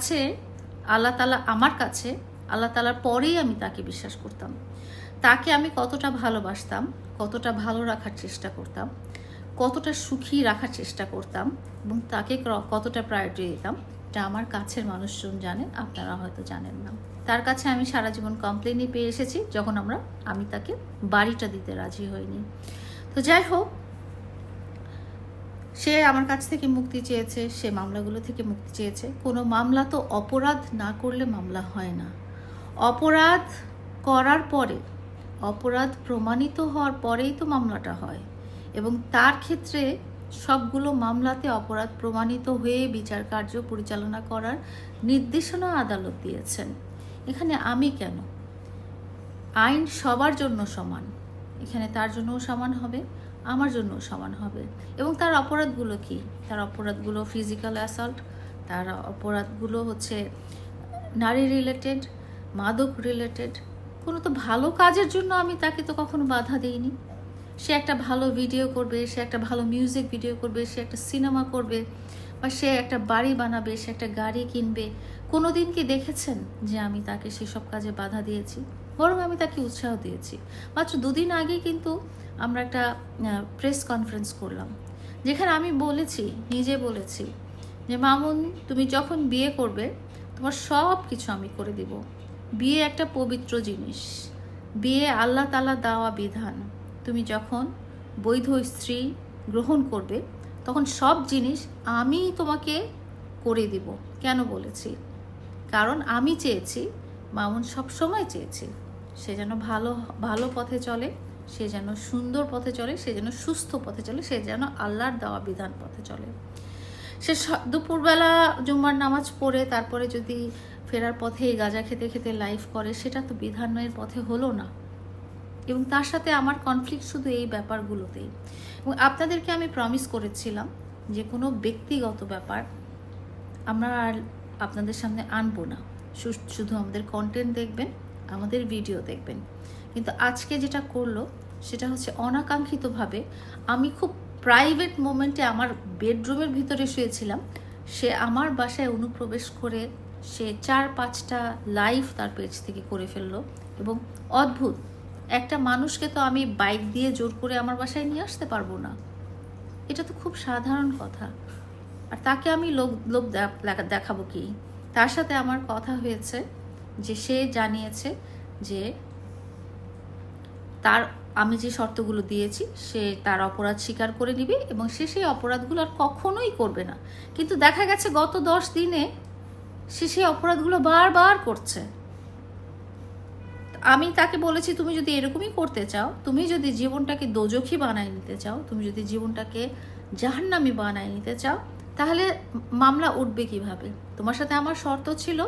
কাছে, আল্লাহ তালা আমার কাছে, আল্লাহ তালার পরেই আমি তাকে বিশ্বাস করতাম। তাকে আমি কতটা ভালোবাসতাম, কতটা ভালো রাখার চেষ্টা করতাম, কতটা সুখী রাখার চেষ্টা করতাম এবং তাকে কতটা প্রায়োরিটি দিতাম, এটা আমার কাছের মানুষজন জানেন, আপনারা হয়তো জানেন না। তার কাছে আমি সারা জীবন কমপ্লেনই পেয়ে এসেছি, যখন আমরা, আমি তাকে বাড়িটা দিতে রাজি হইনি। তো যাই হোক সে আমার কাছ থেকে মুক্তি চেয়েছে, সে মামলাগুলো থেকে মুক্তি চেয়েছে। কোনো মামলা তো অপরাধ না করলে মামলা হয় না। অপরাধ করার পরে, অপরাধ প্রমাণিত হওয়ার পরেই তো মামলাটা হয়। এবং তার ক্ষেত্রে সবগুলো মামলাতে অপরাধ প্রমাণিত হয়ে বিচার কার্য পরিচালনা করার নির্দেশনা আদালত দিয়েছেন। এখানে আমি কেন? আইন সবার জন্য সমান। এখানে তার জন্যও সমান হবে, আমার জন্যও সমান হবে। এবং তার অপরাধগুলো কি? তার অপরাধগুলো ফিজিক্যাল অ্যাসল্ট তার অপরাধগুলো হচ্ছে নারী রিলেটেড মাদক রিলেটেড কোনো তো ভালো কাজের জন্য আমি তাকে তো কখনো বাধা দিইনি। সে একটা ভালো ভিডিও করবে, সে একটা ভালো মিউজিক ভিডিও করবে, সে একটা সিনেমা করবে, বা সে একটা বাড়ি বানাবে, সে একটা গাড়ি কিনবে কোনো দিন কি দেখেছেন যে আমি তাকে সেসব কাজে বাধা দিয়েছি? বরং আমি তাকে উৎসাহ দিয়েছি। মাত্র দুদিন আগে কিন্তু আমরা একটা প্রেস কনফারেন্স করলাম। যেখানে আমি বলেছি, নিজে বলেছি যে, মামুন, তুমি যখন বিয়ে করবে, তোমার সব কিছু আমি করে দিব। বিয়ে একটা পবিত্র জিনিস। বিয়ে আল্লাহ তালা দেওয়া বিধান। তুমি যখন বৈধ স্ত্রী গ্রহণ করবে, তখন সব জিনিস আমি তোমাকে করে দিব। কেন বলেছি? কারণ আমি চেয়েছি, মামুন সব সময় চেয়েছি। সে যেন ভালো ভালো পথে চলে, সে যেন সুন্দর পথে চলে, সে যেন সুস্থ পথে চলে, সে যেন আল্লাহর দেওয়া বিধান পথে চলে। সে দুপুরবেলা জুম্মার নামাজ পড়ে, তারপরে যদি ফেরার পথে গাঁজা খেতে খেতে লাইফ করে, সেটা তো বিধানের পথে হলো না। এবং তার সাথে আমার কনফ্লিক্ট শুধু এই ব্যাপারগুলোতেই। এবং আপনাদেরকে আমি প্রমিস করেছিলাম যে কোনো ব্যক্তিগত ব্যাপার, আমরা আপনাদের সামনে আনব না। শুধু আমাদের কন্টেন্ট দেখবেন, আমাদের ভিডিও দেখবেন। কিন্তু আজকে যেটা করল, সেটা হচ্ছে অনাকাঙ্ক্ষিতভাবে আমি খুব প্রাইভেট মোমেন্টে আমার বেডরুমের ভিতরে শুয়েছিলাম। সে আমার বাসায় অনুপ্রবেশ করে সে চার পাঁচটা লাইভ তার পেজ থেকে করে ফেলল এবং অদ্ভুত। একটা মানুষকে তো আমি বাইক দিয়ে জোর করে আমার বাসায় নিয়ে আসতে পারব না। এটা তো খুব সাধারণ কথা। আর তাকে আমি লোক দে- দেখাবো কি? তার সাথে আমার কথা হয়েছে যে সে জানিয়েছে যে তার, আমি যে শর্তগুলো দিয়েছি, সে তার অপরাধ স্বীকার করে নিবে এবং সে সেই অপরাধগুলো আর কখনোই করবে না। কিন্তু দেখা গেছে গত দশ দিনে সে সেই অপরাধগুলো বারবার করছে। আমি তাকে বলেছি, তুমি যদি এরকমই করতে চাও, তুমি যদি জীবনটাকে দোজখী বানায় নিতে চাও, তুমি যদি জীবনটাকে জাহান্নামি বানায় নিতে চাও তাহলে মামলা উঠবে কীভাবে? তোমার সাথে আমার শর্ত ছিল,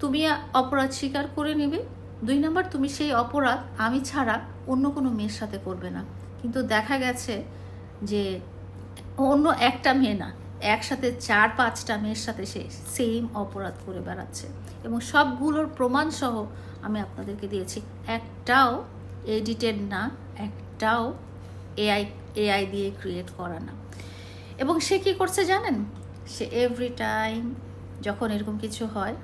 তুমি অপরাধ স্বীকার করে নেবে। দুই নম্বর, তুমি সেই অপরাধ আমি ছাড়া অন্য কোনো মেয়ের সাথে করবে না। কিন্তু দেখা গেছে যে অন্য একটা মেয়ে না, একসাথে চার, পাঁচটা মেয়ের সাথে সে সেম অপরাধ করে বেড়াচ্ছে। এবং সবগুলোর প্রমাণ সহ আমি আপনাদেরকে দিয়েছি। একটাও এডিটেড না, একটাও এআই এআই দিয়ে ক্রিয়েট করা না। এবং সে কি করছে জানেন? সে এভরি টাইম যখন এরকম কিছু হয়,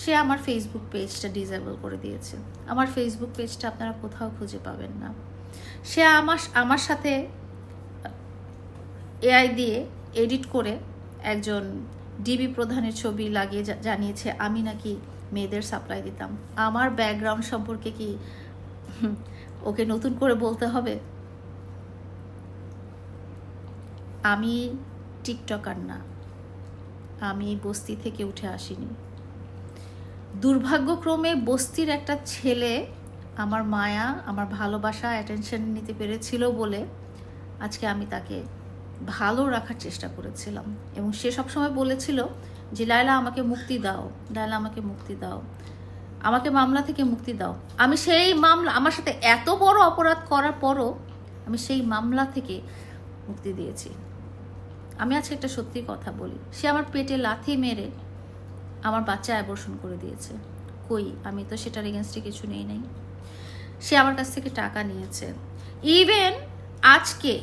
সে আমার ফেসবুক পেজটা ডিসেবল করে দিয়েছে। আমার ফেসবুক পেজটা আপনারা কোথাও খুঁজে পাবেন না। সে আমার আমার সাথে এআই দিয়ে এডিট করে একজন ডিবি প্রধানের ছবি লাগিয়ে জানিয়েছে, আমি নাকি মেয়েদের সাপ্লাই দিতাম। আমার ব্যাকগ্রাউন্ড সম্পর্কে কি ওকে নতুন করে বলতে হবে? আমি টিকটকার না। আমি বস্তি থেকে উঠে আসিনি। দুর্ভাগ্যক্রমে বস্তির একটা ছেলে আমার মায়া, আমার ভালোবাসা অ্যাটেনশন নিতে পেরেছিল বলে আজকে আমি তাকে ভালো রাখার চেষ্টা করেছিলাম। এবং সে সবসময় বলেছিল যে, লায়লা, আমাকে মুক্তি দাও। লায়লা, আমাকে মুক্তি দাও। আমাকে মামলা থেকে মুক্তি দাও। আমি সেই মামলা, আমার সাথে এত বড় অপরাধ করার পরও আমি সেই মামলা থেকে মুক্তি দিয়েছি। আমি আজকে একটা সত্যি কথা বলি। সে আমার পেটে লাথি মেরে আমার বাচ্চা অ্যাবর্শন করে দিয়েছে। কই? আমি তো সেটার এগেনস্টে কিছু নেই নাই। সে আমার কাছ থেকে টাকা নিয়েছে। ইভেন আজকে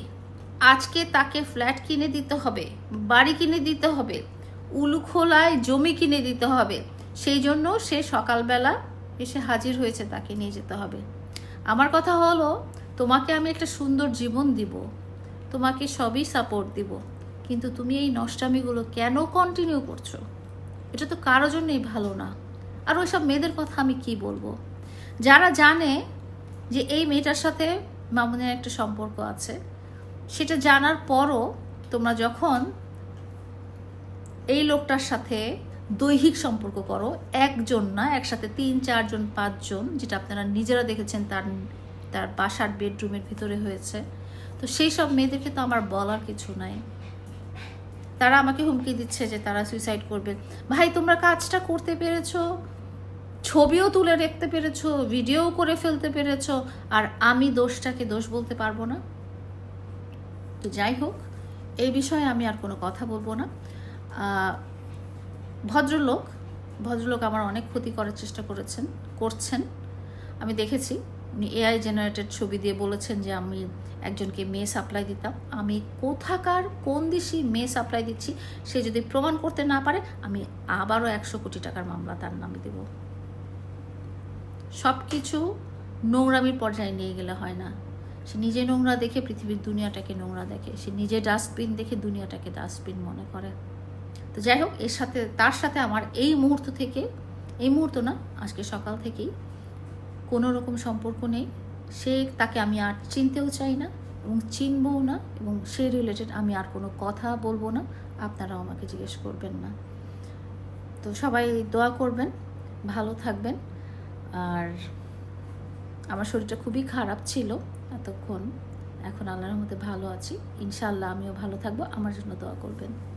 আজকে তাকে ফ্ল্যাট কিনে দিতে হবে, বাড়ি কিনে দিতে হবে, উলুখোলায় জমি কিনে দিতে হবে, সেই জন্য সে সকালবেলা এসে হাজির হয়েছে তাকে নিয়ে যেতে হবে। আমার কথা হলো, তোমাকে আমি একটা সুন্দর জীবন দিব। তোমাকে সবই সাপোর্ট দিব। কিন্তু তুমি এই নষ্টামিগুলো কেন কন্টিনিউ করছ? এটা তো কারও জন্যই ভালো না। আর ওইসব মেয়েদের কথা আমি কি বলব? যারা জানে যে এই মেয়েটার সাথে মামুনের একটা সম্পর্ক আছে, সেটা জানার পরও তোমরা যখন এই লোকটার সাথে দৈহিক সম্পর্ক করো, একজন না, একসাথে তিন, চারজন, পাঁচজন, যেটা আপনারা নিজেরা দেখেছেন তার তার বাসার বেডরুমের ভিতরে হয়েছে, তো সেই সব মেয়েদেরকে তো আমার বলার কিছু নাই। তারা আমাকে হুমকি দিচ্ছে যে তারা সুইসাইড করবে। ভাই, তোমরা কাজটা করতে পেরেছ, ছবিও তুলে রাখতে পেরেছ ভিডিও করে ফেলতে পেরেছ, আর আমি দোষটাকে দোষ বলতে পারব না। তো যাই হোক, এই বিষয়ে আমি আর কোনো কথা বলব না। ভদ্রলোক ভদ্রলোক আমার অনেক ক্ষতি করার চেষ্টা করেছেন, করছেন। আমি দেখেছি উনি এআই জেনারেটেড ছবি দিয়ে বলেছেন যে আমি একজনকে মেয়ে সাপ্লাই দিতাম। আমি কোথাকার, কোন দেশি মেয়ে সাপ্লাই দিচ্ছি, সে যদি প্রমাণ করতে না পারে, আমি আবারও একশো কোটি টাকার মামলা তার নামে দেব। সব কিছু নোংরামির পর্যায়ে নিয়ে গেলে হয় না। সে নিজে নোংরা দেখে পৃথিবীর দুনিয়াটাকে নোংরা দেখে, সে নিজে ডাস্টবিন দেখে দুনিয়াটাকে ডাস্টবিন মনে করে। তো যাই হোক, এর সাথে, তার সাথে আমার এই মুহূর্ত থেকে, এই মুহূর্ত না, আজকে সকাল থেকেই কোনো রকম সম্পর্ক নেই। সে তাকে আমি আর চিনতেও চাই না এবং চিনবও না এবং সে রিলেটেড আমি আর কোনো কথা বলব না। আপনারাও আমাকে জিজ্ঞেস করবেন না। তো সবাই দোয়া করবেন, ভালো থাকবেন। আর আমার শরীরটা খুবই খারাপ ছিল এতক্ষণ। এখন আল্লাহর মধ্যে ভালো আছি। ইনশাল্লাহ আমিও ভালো থাকব। আমার জন্য দোয়া করবেন।